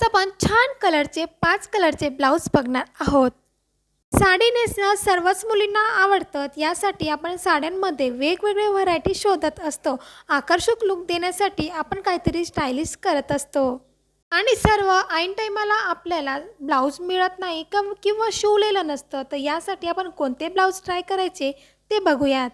आज आपण छान कलरचे पाच कलरचे ब्लाऊज बघणार आहोत. साडी नेसणं सर्वच मुलींना आवडतं. यासाठी आपण साड्यांमध्ये वेगवेगळे व्हरायटी शोधत असतो. आकर्षक लुक देण्यासाठी आपण काहीतरी स्टायलिश करत असतो. आणि सर्व ऐन टायमाला आपल्याला ब्लाऊज मिळत नाही कम किंवा शिवलेलं नसतं. तर यासाठी आपण कोणते ब्लाऊज ट्राय करायचे ते बघूयात.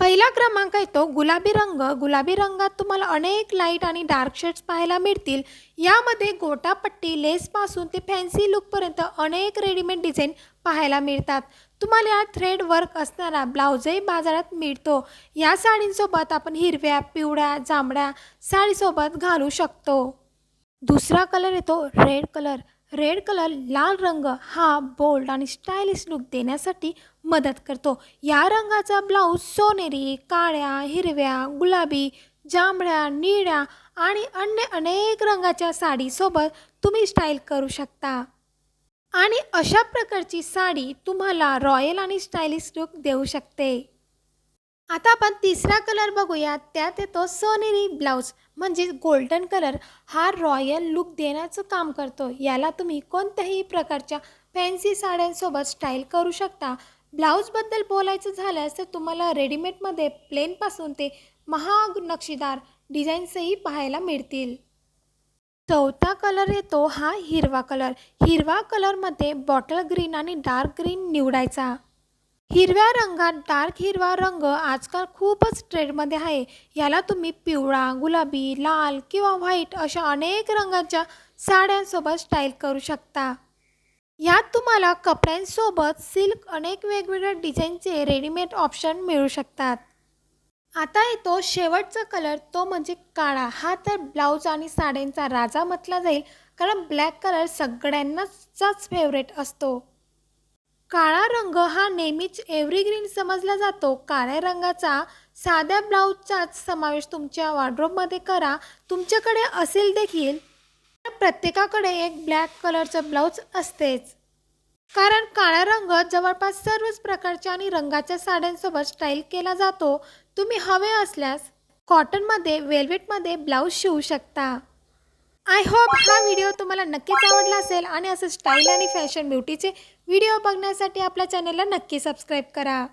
पहिला क्रमांक येतो गुलाबी रंग. गुलाबी रंगात तुम्हाला अनेक लाइट आणि डार्क शेड्स पाहायला मिळतील. यामध्ये गोटापट्टी लेसपासून ते फॅन्सी लुकपर्यंत अनेक रेडीमेड डिझाईन पाहायला मिळतात. तुम्हाला या थ्रेड वर्क असणारा ब्लाऊजही बाजारात मिळतो. या साडींसोबत आपण हिरव्या पिवळ्या जांभळ्या साडीसोबत घालू शकतो. दुसरा कलर येतो रेड कलर रेड कलर लाल रंग हा बोल्ड आणि स्टायलिश लुक देण्यासाठी मदत करतो. या रंगाचा ब्लाऊज सोनेरी काळ्या हिरव्या गुलाबी जांभळ्या निळ्या आणि अन्य अनेक रंगाच्या साडीसोबत तुम्ही स्टाईल करू शकता. आणि अशा प्रकारची साडी तुम्हाला रॉयल आणि स्टायलिश लुक देऊ शकते. आता आपण तिसरा कलर बघूया. त्यात येतो सोनेरी ब्लाऊज म्हणजे गोल्डन कलर. हा रॉयल लुक देण्याचं काम करतो. याला तुम्ही कोणत्याही प्रकारच्या फॅन्सी साड्यांसोबत स्टाईल करू शकता. ब्लाऊजबद्दल बोलायचं झाल्यास तर तुम्हाला रेडीमेडमध्ये प्लेनपासून ते महाग नक्षीदार डिझाईन्सही पाहायला मिळतील. चौथा कलर येतो हा हिरवा कलर. हिरवा कलरमध्ये बॉटल ग्रीन आणि डार्क ग्रीन निवडायचा. हिरव्या रंगात डार्क हिरवा रंग आजकाल खूपच ट्रेंडमध्ये आहे. याला तुम्ही पिवळा गुलाबी लाल किंवा व्हाईट अशा अनेक रंगाच्या साड्यांसोबत स्टाईल करू शकता. यात तुम्हाला कपड्यांसोबत सिल्क अनेक वेगवेगळ्या डिझाईनचे रेडीमेड ऑप्शन मिळू शकतात. आता येतो शेवटचा कलर तो म्हणजे काळा. हा तर ब्लाऊज आणि साड्यांचा राजा म्हटला जाईल कारण ब्लॅक कलर सगळ्यांनाचाच फेवरेट असतो. काळा रंग हा नेहमीच एव्हरीग्रीन समजला जातो. काळ्या रंगाचा साध्या ब्लाऊजचाच समावेश तुमच्या वॉर्ड्रोबमध्ये करा. तुमच्याकडे असेल देखील तर प्रत्येकाकडे एक ब्लॅक कलरचं ब्लाऊज असतेच. कारण काळा रंग जवळपास सर्वच प्रकारच्या आणि रंगाच्या साड्यांसोबत स्टाईल केला जातो. तुम्ही हवे असल्यास कॉटनमध्ये वेल्वेटमध्ये ब्लाऊज शिवू शकता. आय होप हा व्हिडिओ तुम्हाला नक्कीच आवडला असेल आणि असं स्टाईल आणि फॅशन ब्युटीचे व्हिडिओ बघण्यासाठी आपल्या चॅनलला नक्की सबस्क्राईब करा.